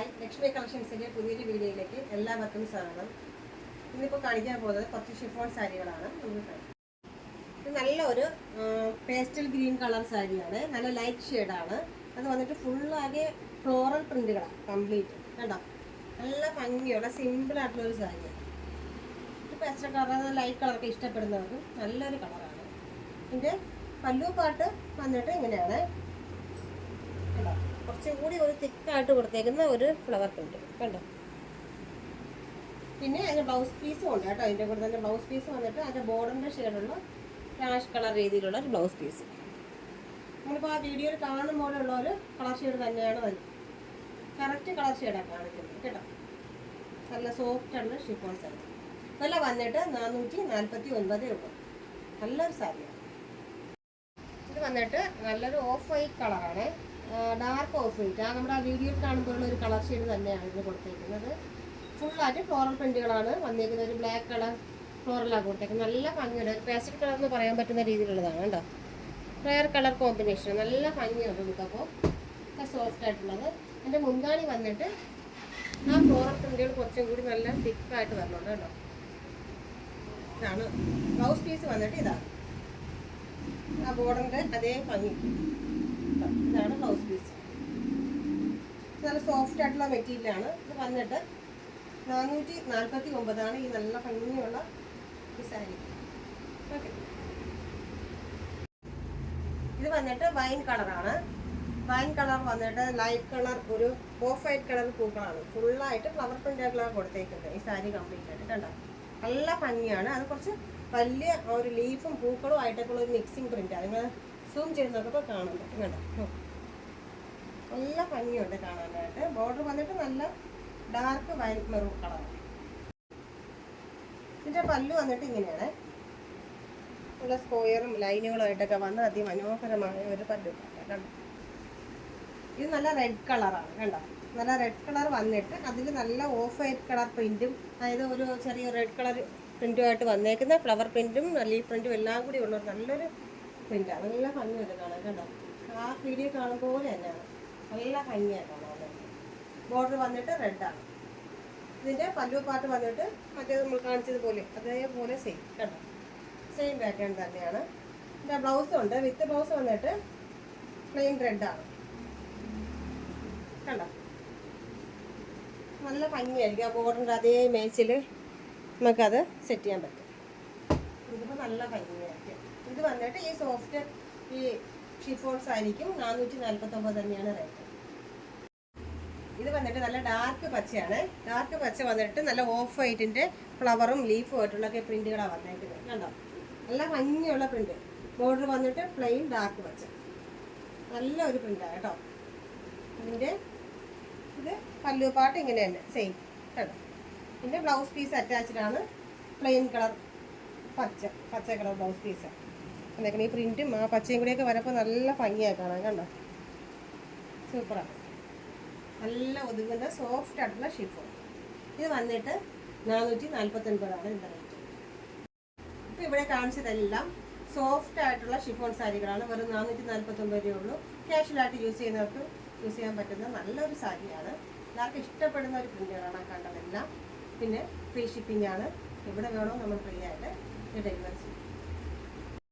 Hi. Lakshmi കളക്ഷൻസിന്റെ പുതിയൊരു വീഡിയോയിലേക്ക് എല്ലാവർക്കും സ്വാഗതം. ഇന്നിപ്പോൾ കാണിക്കാൻ പോകുന്നത് കുറച്ച് ഷിഫോൺ സാരികളാണ്. ഇത് നല്ല ഒരു പേസ്റ്റൽ ഗ്രീൻ കളർ സാരിയാണ്. നല്ല ലൈറ്റ് ഷെയ്ഡാണ് അത് വന്നിട്ട് ഫുള്ളാകെ ഫ്ലോറൽ പ്രിന്റുകളാണ് കംപ്ലീറ്റ് കണ്ടോ? നല്ല ഭംഗിയുള്ള ഒരു സാരിയാണ്. ഇത് പേസ്റ്റൽ കളർ ലൈറ്റ് കളറൊക്കെ ഇഷ്ടപ്പെടുന്നവർക്ക് നല്ലൊരു കളറാണ് ഇതിന്റെ പല്ലു പാട്ട് വന്നിട്ട് ഇങ്ങനെയാണ്. കണ്ടോ? കുറച്ചും കൂടി ഒരു തിക്കായിട്ട് കൊടുത്തേക്കുന്ന ഒരു ഫ്ലവർ പ്രിന്റ് കണ്ടോ? പിന്നെ അതിന്റെ ബ്ലൗസ് പീസും ഉണ്ട് കേട്ടോ. അതിന്റെ കൂടെ തന്നെ ബ്ലൗസ് പീസ് വന്നിട്ട് അതിന്റെ ബോർഡറിന്റെ ഷെയ്ഡുള്ള ക്യാഷ് കളർ രീതിയിലുള്ള ഒരു ബ്ലൗസ് പീസ് നമ്മളിപ്പോൾ ആ വീഡിയോയിൽ കാണുന്ന പോലെയുള്ള ഒരു കളർ ഷെയ്ഡ് തന്നെയാണ് വരുന്നത് കറക്റ്റ് കളർ ഷെയ്ഡാണ് കാണിക്കുന്നത് കേട്ടോ. നല്ല സോഫ്റ്റ് ആണ് ഷിഫോൺ സാരി നല്ല വന്നിട്ട് നാനൂറ്റി നാൽപ്പത്തി ഒൻപത് രൂപ നല്ലൊരു സാരിയാണ്. ഇത് വന്നിട്ട് നല്ലൊരു ഓഫ് വൈറ്റ് കളറാണ് ഡാർക്ക് ഓഫ് വൈറ്റ് ആ നമ്മുടെ ആ വീഡിയോയിൽ കാണുമ്പോഴുള്ള ഒരു കളർ ഷെയ്ഡ് തന്നെയാണ് ഇതിന് കൊടുത്തേക്കുന്നത്. ഫുള്ളായിട്ട് ഫ്ലോറൽ പ്രിന്റുകളാണ് വന്നേക്കുന്നത്. ഒരു ബ്ലാക്ക് കളർ ഫ്ലോറലാണ് കൊടുത്തേക്കുന്നത്. നല്ല ഭംഗിയുണ്ട്. ഒരു പേസ്റ്റൽ കളർ എന്ന് പറയാൻ പറ്റുന്ന രീതിയിലുള്ളതാണ് കേട്ടോ. റയർ കളർ കോമ്പിനേഷൻ നല്ല ഭംഗിയുണ്ട് നമുക്കപ്പോൾ സോഫ്റ്റ് ആയിട്ടുള്ളത്. എന്റെ മുൻകാണി വന്നിട്ട് ആ ഫ്ലോറൽ പ്രിന്റുകൾ കുറച്ചും കൂടി നല്ല തിക്കായിട്ട് വരണുണ്ട് കേട്ടോ. ഇതാണ്. ബ്ലൗസ് പീസ് വന്നിട്ട് ഇതാണ് ആ ബോർഡറിന്റെ അതേ ഭംഗി. ഇതാണ് ആയിട്ടുള്ള മെറ്റീരിയലാണ്. ഇത് വന്നിട്ട് നാനൂറ്റി നാൽപ്പത്തി ഒമ്പതാണ് ഈ നല്ല ഭംഗിയുള്ള സാരി ഇത് വന്നിട്ട് വൈൻ കളറാണ്. വൈൻ കളർ വന്നിട്ട് ലൈറ്റ് കളർ ഒരു ഓഫ് വൈറ്റ് കളർ പൂക്കളാണ്. ഫുള്ളായിട്ട് ഫ്ലവർ പ്രിന്റുകളാണ് കൊടുത്തേക്കുന്നത്. ഈ സാരി കംപ്ലീറ്റ് ആയിട്ട് കണ്ടോ? നല്ല ഭംഗിയാണ്. അത് കുറച്ച് വലിയ ഒരു ലീഫും പൂക്കളും ആയിട്ടൊക്കെ ഒരു മിക്സിങ് പ്രിന്റാണ് നിങ്ങൾ സൂം ചെയ്യുന്നതൊക്കെ നോക്കുമ്പോൾ പറ്റും കണ്ടോ. നല്ല ഭംഗിയുണ്ട് കാണാനായിട്ട്. ബോർഡർ വന്നിട്ട് നല്ല ഡാർക്ക് വൈറ്റ് മെറൂൺ കളർ ഇതിന്റെ പല്ലു വന്നിട്ട് ഇങ്ങനെയാണ്. നല്ല സ്ക്വയറും ലൈനുകളുമായിട്ടൊക്കെ വന്ന് അതിമനോഹരമായ ഒരു പല്ലു ഇത് നല്ല റെഡ് കളറാണ് കണ്ടോ? നല്ല റെഡ് കളർ വന്നിട്ട് അതിൽ നല്ല ഓഫ് വൈറ്റ് കളർ പ്രിന്റും അതായത് ഒരു ചെറിയ റെഡ് കളർ പ്രിന്റുമായിട്ട് വന്നേക്കുന്ന ഫ്ലവർ പ്രിന്റും ലീഫ് പ്രിന്റും എല്ലാം കൂടി ഉള്ള ഒരു നല്ലൊരു പ്രിന്റാണ് നല്ല ഭംഗിയുണ്ട് കാണാൻ കണ്ടോ? ആ വീഡിയോ കാണുമ്പോൾ തന്നെയാണ്. ഭംഗിയാണ് കാണാൻ ബോർഡർ വന്നിട്ട് റെഡാണ് ഇതിന്റെ പല്ലു പാട്ട് വന്നിട്ട് മറ്റേ നമ്മൾ കാണിച്ചതുപോലെ അതേപോലെ സെയിം കണ്ടോ സെയിം പാറ്റേൺ തന്നെയാണ്. ഇതിന്റെ ബ്ലൗസ് ഉണ്ട്. വിത്ത് ബ്ലൗസ് വന്നിട്ട് പ്ലെയിൻ റെഡാണ് കണ്ടോ? നല്ല ഭംഗിയായിരിക്കും ആ ബോർഡറിന്റെ അതേ മേച്ചിൽ നമുക്കത് സെറ്റ് ചെയ്യാൻ പറ്റും. ഇതിപ്പോൾ നല്ല ഭംഗിയായിരിക്കും. ഇത് വന്നിട്ട് ഈ സോഫ്റ്റ് ഈ ഷിഫോൺസ് ആയിരിക്കും. നാനൂറ്റി നാൽപ്പത്തൊമ്പത് തന്നെയാണ് റേറ്റ് ഇത് വന്നിട്ട് നല്ല ഡാർക്ക് പച്ചയാണ്. ഡാർക്ക് പച്ച വന്നിട്ട് നല്ല ഓഫ് വൈറ്റിന്റെ ഫ്ലവറും ലീഫും ആയിട്ടുള്ളൊക്കെ പ്രിന്റുകളാണ് വന്നേക്കുന്നത്. കണ്ടോ? നല്ല ഭംഗിയുള്ള പ്രിന്റ് ബോർഡർ വന്നിട്ട് പ്ലെയിൻ ഡാർക്ക് പച്ച. നല്ല ഒരു പ്രിന്റാണ് കേട്ടോ. ഇതിന്റെ ഇത് പല്ലു പാട്ട് ഇങ്ങനെ തന്നെ. സെയിം കേട്ടോ പിന്നെ blouse piece attached plain colour പച്ച. പച്ച കളർ ബ്ലൗസ് പീസ് എന്നേക്കണം ഈ പ്രിന്റും ആ പച്ചയും കൂടിയൊക്കെ വരപ്പോൾ നല്ല ഭംഗിയായി കാണാൻ കണ്ടോ? സൂപ്പറാണ് നല്ല ഒതുങ്ങുന്ന സോഫ്റ്റ് ആയിട്ടുള്ള ഷിഫോൺ ഇത് വന്നിട്ട് നാനൂറ്റി നാൽപ്പത്തൊൻപതാണ് ഇതിന്റെ റേറ്റ് ഇപ്പോൾ ഇവിടെ കാണിച്ചതെല്ലാം സോഫ്റ്റ് ആയിട്ടുള്ള ഷിഫോൺ സാരികളാണ്. വെറും നാനൂറ്റി നാൽപ്പത്തൊമ്പത് രൂപയുള്ളൂ ക്യാഷ്വലായിട്ട് യൂസ് ചെയ്യുന്നവർക്ക് യൂസ് ചെയ്യാൻ പറ്റുന്ന നല്ലൊരു സാരിയാണ്. എല്ലാവർക്കും ഇഷ്ടപ്പെടുന്ന ഒരു പ്രിന്റുകളാണ് കണ്ടതെല്ലാം. പിന്നെ ഫ്രീ ഷിപ്പിംഗ് ആണ്. എവിടെ വേണോ നമ്മൾ ഫ്രീ ആയിട്ട് ഡെലിവറി ചെയ്യും.